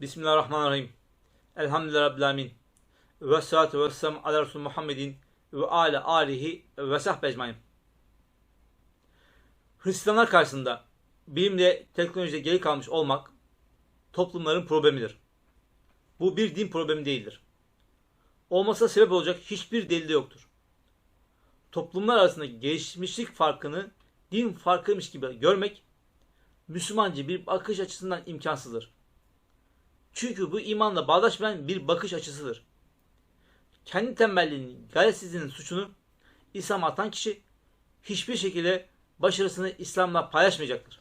Bismillahirrahmanirrahim. Elhamdülillahi Rabbil Alemin. Ve salatu ve selamu ala Resulü Muhammedin ve ala alihi ve sahbe ecmain. Hristiyanlar karşısında bilimle teknolojide geri kalmış olmak toplumların problemidir. Bu bir din problemi değildir. Olmasına sebep olacak hiçbir delil de yoktur. Toplumlar arasındaki gelişmişlik farkını din farkıymış gibi görmek Müslümanca bir bakış açısından imkansızdır. Çünkü bu imanla bağdaşmayan bir bakış açısıdır. Kendi tembelliğinin, gayretsizliğinin suçunu İslam'a atan kişi hiçbir şekilde başarısını İslam'la paylaşmayacaktır.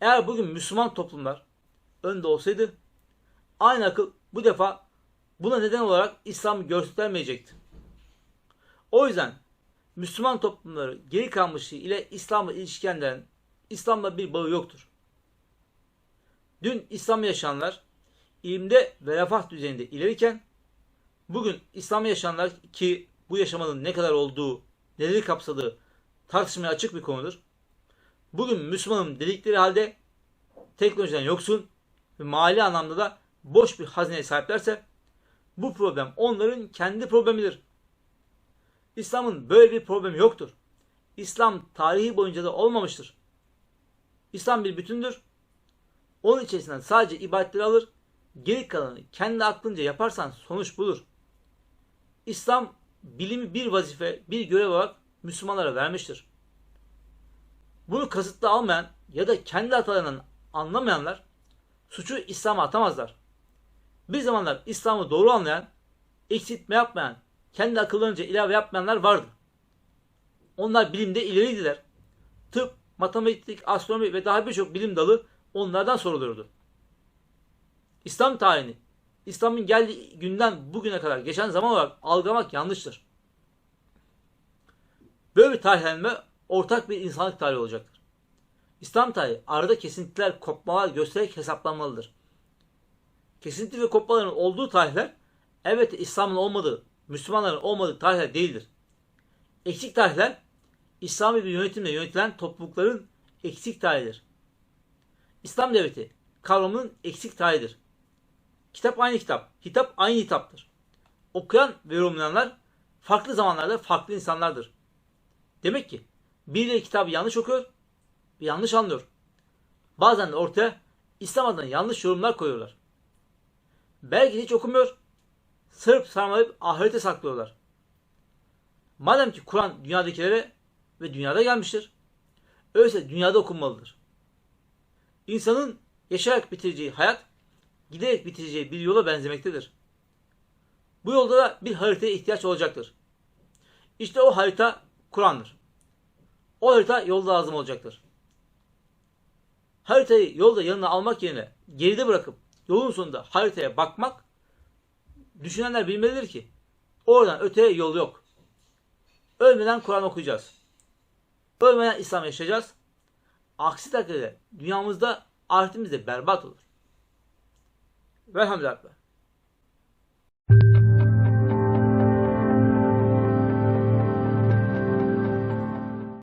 Eğer bugün Müslüman toplumlar önde olsaydı aynı akıl bu defa buna neden olarak İslam'ı göstermeyecekti. O yüzden Müslüman toplumları geri kalmışlığı ile İslam'la ilişkilendiren İslam'la bir bağı yoktur. Dün İslam yaşayanlar ilimde ve refah düzeyinde ileriyken bugün İslam yaşayanlar ki bu yaşamanın ne kadar olduğu, neleri kapsadığı tartışmaya açık bir konudur. Bugün Müslümanım dedikleri halde teknolojiden yoksun ve mali anlamda da boş bir hazineye sahiplerse bu problem onların kendi problemidir. İslam'ın böyle bir problemi yoktur. İslam tarihi boyunca da olmamıştır. İslam bir bütündür. Onun içerisinden sadece ibadetleri alır, geri kalanı kendi aklınca yaparsan sonuç bulur. İslam bilimi bir vazife, bir görev olarak Müslümanlara vermiştir. Bunu kasıtlı almayan ya da kendi hatalarından anlamayanlar suçu İslam'a atamazlar. Bir zamanlar İslam'ı doğru anlayan, eksiltme yapmayan, kendi akıllarınca ilave yapmayanlar vardı. Onlar bilimde ileriydiler. Tıp, matematik, astronomi ve daha birçok bilim dalı onlardan soruluyordu. İslam tarihini, İslam'ın geldiği günden bugüne kadar geçen zaman olarak algılamak yanlıştır. Böyle bir tarihlenme ortak bir insanlık tarihi olacaktır. İslam tarihi arada kesintiler, kopmalar göstererek hesaplanmalıdır. Kesinti ve kopmaların olduğu tarihler elbette İslam'ın olmadığı, Müslümanların olmadığı tarihler değildir. Eksik tarihler İslami bir yönetimle yönetilen toplulukların eksik tarihidir. İslam devleti kavramının eksik tarihidir. Kitap aynı kitap, hitap aynı hitaptır. Okuyan ve yorumlayanlar farklı zamanlarda farklı insanlardır. Demek ki birileri kitabı yanlış okuyor yanlış anlıyor. Bazen de ortaya İslam adına yanlış yorumlar koyuyorlar. Belki hiç okumuyor, sırf sarmalayıp ahirete saklıyorlar. Madem ki Kur'an dünyadakilere ve dünyada gelmiştir, öyleyse dünyada okunmalıdır. İnsanın yaşayarak bitireceği hayat, giderek bitireceği bir yola benzemektedir. Bu yolda da bir haritaya ihtiyaç olacaktır. İşte o harita Kur'an'dır. O harita yolda lazım olacaktır. Haritayı yolda yanına almak yerine geride bırakıp yolun sonunda haritaya bakmak düşünenler bilmelidir ki oradan öteye yol yok. Ölmeden Kur'an okuyacağız. Ölmeden İslam yaşayacağız. Aksi takdirde dünyamızda ahiretimizde berbat olur. Velhamdülillah.